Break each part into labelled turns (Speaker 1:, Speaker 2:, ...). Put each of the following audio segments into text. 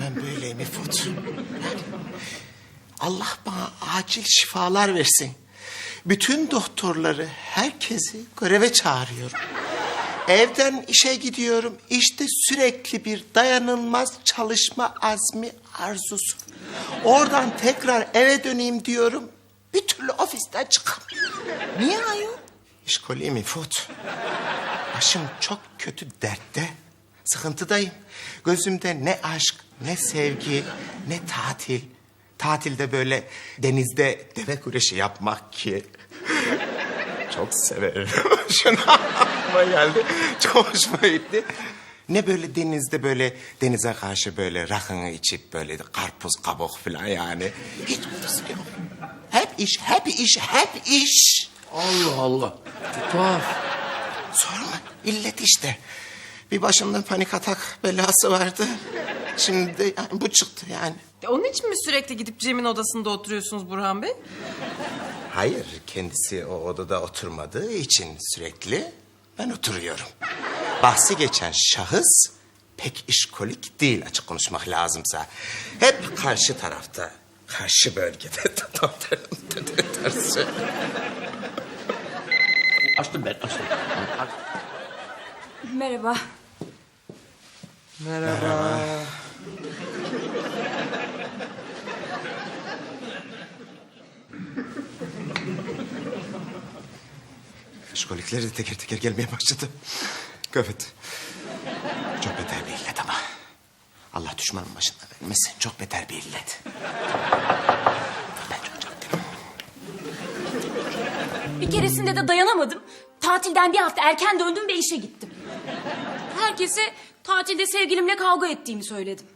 Speaker 1: Ben böyleyim İfot. Allah bana acil şifalar versin. Bütün doktorları, herkesi göreve çağırıyorum. Evden işe gidiyorum. İşte sürekli bir dayanılmaz çalışma azmi arzusu. Oradan tekrar eve döneyim diyorum. Bir türlü ofisten çıkamıyorum.
Speaker 2: Niye ayol?
Speaker 1: İşkoliyim İfot. Başım çok kötü dertte. Sıkıntıdayım. Gözümde ne aşk, ne sevgi, ne tatil. Tatilde böyle denizde deve güreşi yapmak ki. Çok severim. Şunu aklıma geldi. Çok hoşuma gitti. Ne böyle denizde böyle denize karşı böyle rakını içip böyle karpuz kabuk falan yani. Hiç mutlusu yok. Hep iş, hep iş, hep iş.
Speaker 2: Allah Allah. Tuhaf.
Speaker 1: Sorma illet işte. Bir başımda panik atak belası vardı. Şimdi de yani bu çıktı yani.
Speaker 3: Onun için mi sürekli gidip Cem'in odasında oturuyorsunuz Burhan Bey?
Speaker 1: Hayır kendisi o odada oturmadığı için sürekli ben oturuyorum. Bahsi geçen şahıs pek işkolik değil açık konuşmak lazımsa. Hep karşı tarafta, karşı bölgede. Tam tersi.
Speaker 2: Açtım ben açtım.
Speaker 4: Merhaba.
Speaker 2: Merhaba.
Speaker 1: İşkolikler de teker teker gelmeye başladı. Evet. Çok beter bir illet ama. Allah düşmanın başına vermesin. Çok beter bir illet. Ben çok çaktım.
Speaker 4: Bir keresinde de dayanamadım. Tatilden bir hafta erken döndüm ve işe gittim. Herkese tatilde sevgilimle kavga ettiğimi söyledim.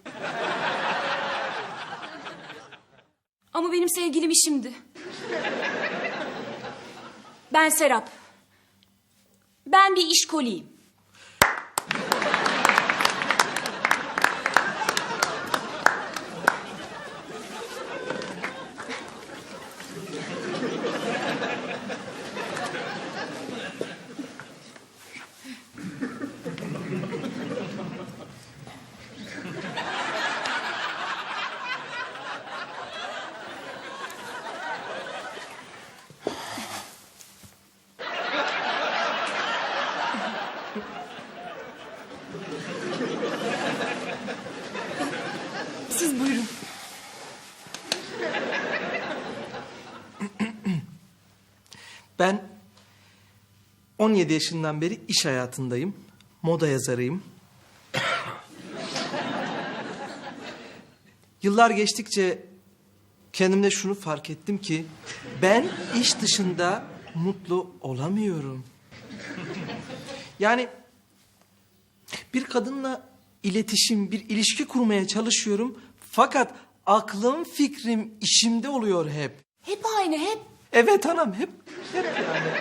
Speaker 4: Ama benim sevgilim işimdi. Ben Serap. Ben bir işkoliyim. Siz buyurun.
Speaker 5: Ben 17 yaşından beri iş hayatındayım. Moda yazarıyım. Yıllar geçtikçe kendimde şunu fark ettim ki ben iş dışında mutlu olamıyorum. Yani bir kadınla iletişim, bir ilişki kurmaya çalışıyorum. Fakat aklım, fikrim işimde oluyor hep.
Speaker 4: Hep aynı hep.
Speaker 5: Evet anam hep hep yani.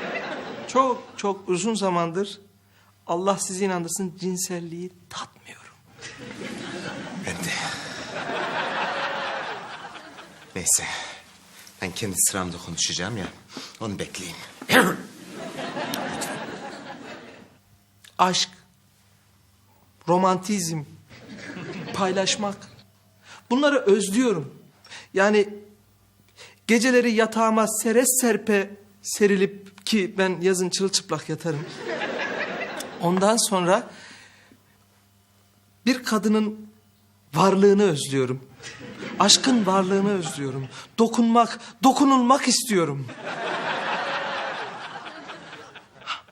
Speaker 5: Çok çok uzun zamandır Allah sizi inandırsın cinselliği tatmıyorum.
Speaker 1: Ben de. Neyse. Ben kendi sıramda konuşacağım ya. Onu bekleyeyim.
Speaker 5: Aşk, romantizm, paylaşmak. Bunları özlüyorum. Yani geceleri yatağıma seres serpe serilip ki ben yazın çırılçıplak yatarım. Ondan sonra bir kadının varlığını özlüyorum. Aşkın varlığını özlüyorum. Dokunmak, dokunulmak istiyorum.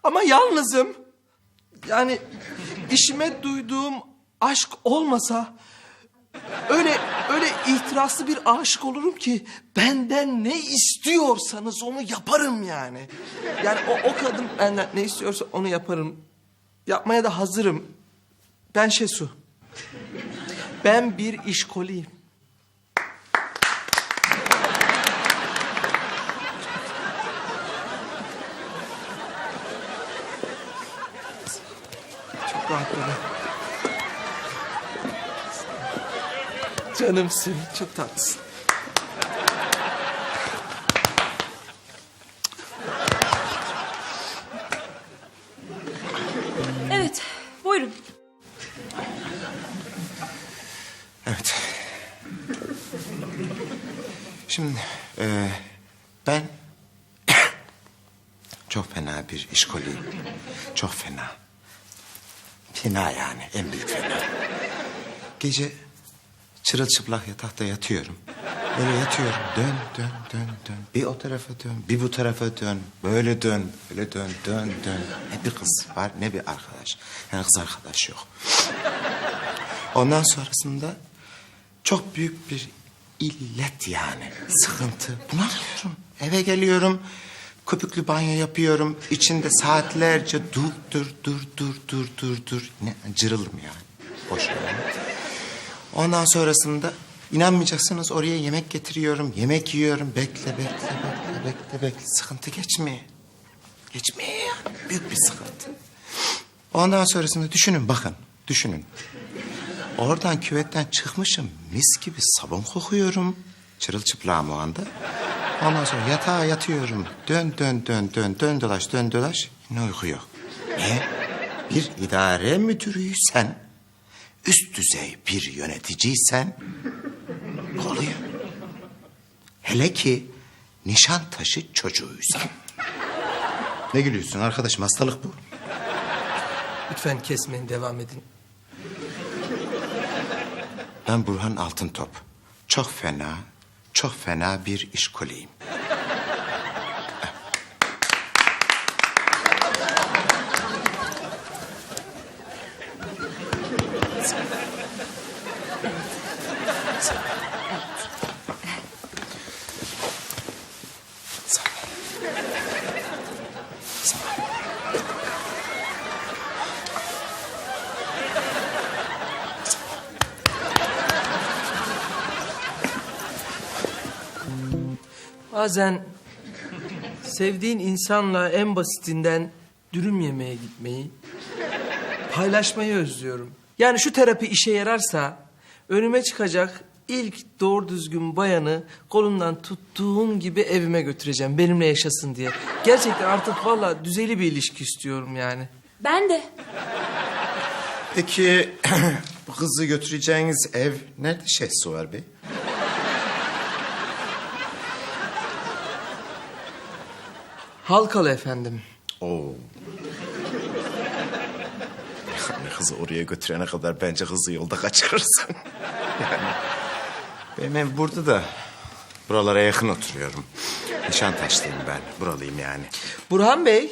Speaker 5: Ama yalnızım. Yani işime duyduğum aşk olmasa öyle ihtiraslı bir aşık olurum ki benden ne istiyorsanız onu yaparım yani. Yani o, o kadın benden ne istiyorsa onu yaparım. Yapmaya da hazırım. Ben Şesu. Ben bir işkoliyim. Çok rahatladım. Canımsın. Çok tatlısın.
Speaker 4: Evet, buyurun.
Speaker 1: Evet. Şimdi e, ben çok fena bir işkoliyim. Çok fena. Fena yani en büyük fena. Gece çırılçıplak yatakta yatıyorum. Böyle yatıyorum. Dön, dön, dön, dön. Bir o tarafa dön, bir bu tarafa dön. Böyle dön, böyle dön, dön, dön. Ne bir kız var, ne bir arkadaş. Yani kız arkadaş yok. Ondan sonrasında çok büyük bir illet yani. Sıkıntı. Bunalıyorum. Eve geliyorum. Köpüklü banyo yapıyorum. İçinde saatlerce dur, dur, dur, dur, dur, dur, dur. Ne cırılım yani. Boş ver. Ondan sonrasında inanmayacaksınız oraya yemek getiriyorum. Yemek yiyorum. Bekle, bekle, bekle, bekle, bekle. Sıkıntı geçmiyor. Geçmiyor yani. Büyük bir sıkıntı. Ondan sonrasında düşünün bakın. Düşünün. Oradan küvetten çıkmışım. Mis gibi sabun kokuyorum. Çırılçıplağım o anda. Ondan sonra yatağa yatıyorum. Dön dön dön dön dön dolaş dön dolaş. Yine uyku yok. Niye? Bir idare müdürüysen, üst düzey bir yöneticiysen oluyor. Hele ki nişan taşı çocuğuysan. Ne gülüyorsun arkadaşım hastalık bu.
Speaker 5: Lütfen kesmeyin devam edin.
Speaker 1: Ben Burhan Altıntop. Çok fena, çok fena bir işkoliyim.
Speaker 5: Bazen sevdiğin insanla en basitinden dürüm yemeye gitmeyi, paylaşmayı özlüyorum. Yani şu terapi işe yararsa önüme çıkacak ilk doğru düzgün bayanı kolundan tuttuğum gibi evime götüreceğim benimle yaşasın diye. Gerçekten artık vallahi düzeyli bir ilişki istiyorum yani.
Speaker 4: Ben de.
Speaker 1: Peki bu kızı götüreceğiniz ev nerede Şehsuvar Bey?
Speaker 5: Halkalı efendim.
Speaker 1: Oo. Yani kızı oraya götürene kadar bence kızı yolda kaçırırsın. yani benim ev burada da buralara yakın oturuyorum. Nişantaşlıyım ben. Buralıyım yani.
Speaker 5: Burhan Bey,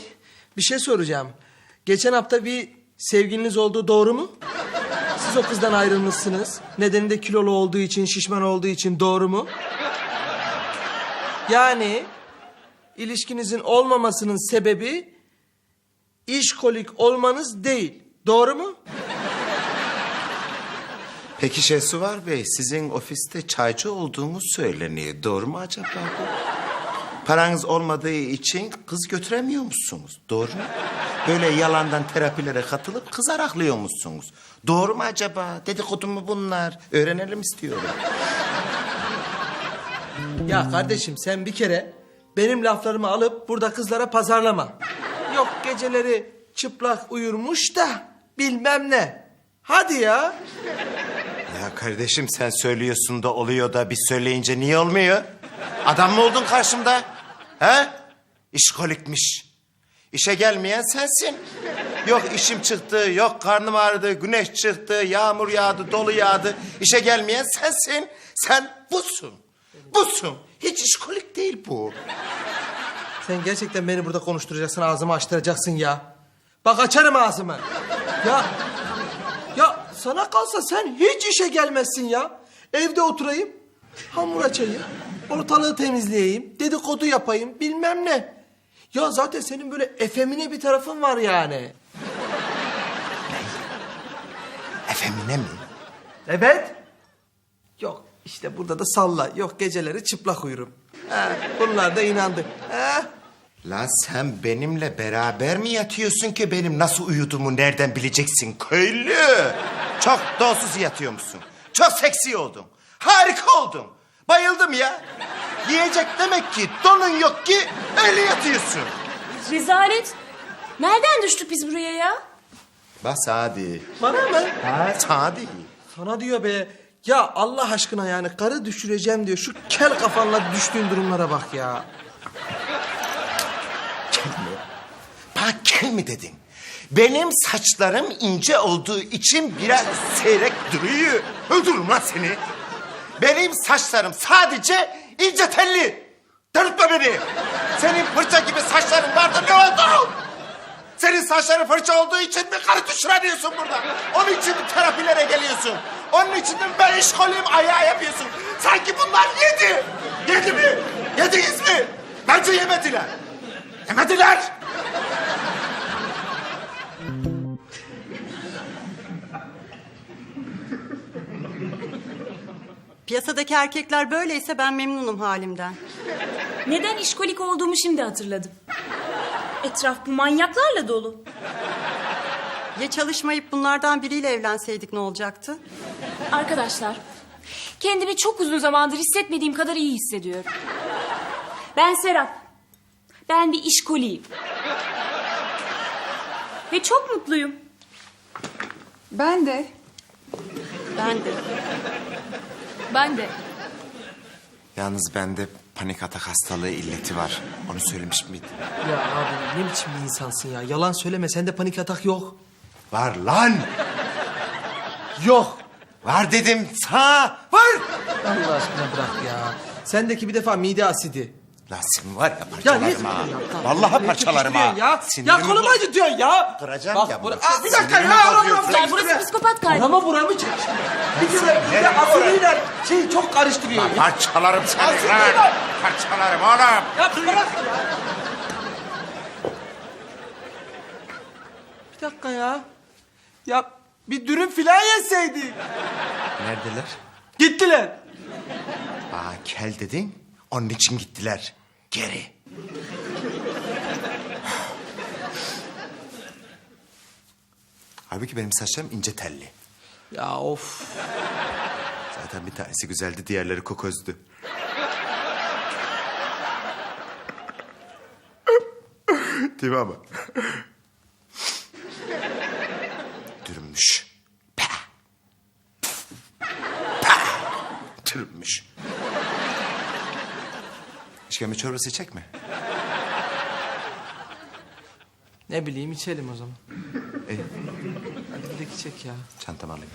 Speaker 5: bir şey soracağım. Geçen hafta bir sevgiliniz olduğu doğru mu? Siz o kızdan ayrılmışsınız. Nedeni de kilolu olduğu için, şişman olduğu için doğru mu? Yani ilişkinizin olmamasının sebebi işkolik olmanız değil. Doğru mu?
Speaker 1: Peki Şehsuvar Bey, sizin ofiste çaycı olduğunuz söyleniyor. Doğru mu acaba bu? Paranız olmadığı için kız götüremiyor musunuz? Doğru mu? Böyle yalandan terapilere katılıp kız araklıyor musunuz? Doğru mu acaba? Dedikodu mu bunlar? Öğrenelim istiyorum.
Speaker 5: Ya kardeşim sen bir kere benim laflarımı alıp burada kızlara pazarlama. Yok geceleri çıplak uyurmuş da bilmem ne. Hadi ya.
Speaker 1: Ya kardeşim sen söylüyorsun da oluyor da bir söyleyince niye olmuyor? Adam mı oldun karşımda? He? İşkolikmiş. İşe gelmeyen sensin. Yok işim çıktı, yok karnım ağrıdı, güneş çıktı, yağmur yağdı, dolu yağdı. İşe gelmeyen sensin. Sen busun. Busun. Hiç işkolik değil bu.
Speaker 5: Sen gerçekten beni burada konuşturacaksın, ağzımı açtıracaksın ya. Bak açarım ağzımı. Ya, ya sana kalsa sen hiç işe gelmezsin ya. Evde oturayım, hamur açayım, ortalığı temizleyeyim, dedikodu yapayım, bilmem ne. Ya zaten senin böyle efemine bir tarafın var yani.
Speaker 1: Efemine mi?
Speaker 5: Evet. Yok işte burada da salla. Yok geceleri çıplak uyurum. Ha, bunlar da inandı. Ha?
Speaker 1: La sen benimle beraber mi yatıyorsun ki benim nasıl uyuduğumu nereden bileceksin köylü? Çok donsuz yatıyormuşsun. Çok seksi oldun. Harika oldun. Bayıldım ya. Yiyecek demek ki donun yok ki öyle yatıyorsun.
Speaker 4: Rezalet. Nereden düştük biz buraya ya?
Speaker 1: Bas hadi.
Speaker 5: Bana mı?
Speaker 1: Ha, hadi.
Speaker 5: Sana diyor be. Ya Allah aşkına yani karı düşüreceğim diyor. Şu kel kafanla düştüğün durumlara bak ya.
Speaker 1: Bana kel mi dedin? Benim saçlarım ince olduğu için biraz seyrek duruyor. Öldürürüm lan seni. Benim saçlarım sadece ince telli. Delirtme beni. Senin fırça gibi saçların vardı ne oldu? Senin saçların fırça olduğu için mi karı düşüremiyorsun burada? Onun için mi terapilere geliyorsun? Onun için mi ben iş kolayım ayağı yapıyorsun? Sanki bunlar yedi. Yedi mi? Yediniz mi? Bence yemediler. Yemediler.
Speaker 6: Piyasadaki erkekler böyleyse ben memnunum halimden.
Speaker 4: Neden işkolik olduğumu şimdi hatırladım. Etraf bu manyaklarla dolu.
Speaker 6: Ya çalışmayıp bunlardan biriyle evlenseydik ne olacaktı?
Speaker 4: Arkadaşlar, kendimi çok uzun zamandır hissetmediğim kadar iyi hissediyorum. Ben Serap. Ben bir işkoliyim. Ve çok mutluyum.
Speaker 7: Ben de.
Speaker 6: Ben de.
Speaker 4: Ben de.
Speaker 1: Yalnız bende panik atak hastalığı illeti var. Onu söylemiş miydim?
Speaker 5: Ya abi ne biçim bir insansın ya. Yalan söyleme sende panik atak yok.
Speaker 1: Var lan.
Speaker 5: Yok.
Speaker 1: Var dedim sana. Var.
Speaker 5: Allah aşkına bırak ya. Sendeki bir defa mide asidi.
Speaker 1: Lan sen var ya
Speaker 5: Ya
Speaker 1: parçalarım ha.
Speaker 5: ya?
Speaker 1: Vallahi parçalarım ha.
Speaker 5: çekiştiriyorsun Ya,
Speaker 1: Sinirimi
Speaker 5: ya kolumu acıtıyorsun ya.
Speaker 1: Kıracağım
Speaker 5: Bak,
Speaker 1: ya bunu.
Speaker 5: Aa, bir dakika
Speaker 1: Sinirimi
Speaker 5: ya.
Speaker 1: bozuyorsun.
Speaker 5: Aman,
Speaker 4: Ya burası psikopat kalbi.
Speaker 5: Buramı buramı çekiştiriyor. Bir kere bir de asidiyle şeyi çok karıştırıyor. ya.
Speaker 1: Parçalarım seni lan. Parçalarım oğlum.
Speaker 5: Ya bırak ya. Bir dakika ya. Ya bir dürüm filan yeseydik.
Speaker 1: Neredeler?
Speaker 5: Gittiler.
Speaker 1: Aa kel dedin. Onun için gittiler. Geri. Halbuki benim saçlarım ince telli.
Speaker 5: Ya of.
Speaker 1: Zaten bir tanesi güzeldi, diğerleri kokozdü. Değil mi ama? Dürünmüş. Pah! Pah! Dürünmüş. İşkembe çorbası içecek mi?
Speaker 5: Ne bileyim içelim o zaman.
Speaker 1: İyi,
Speaker 5: Hadi gidelim içek ya.
Speaker 1: çantamı alayım.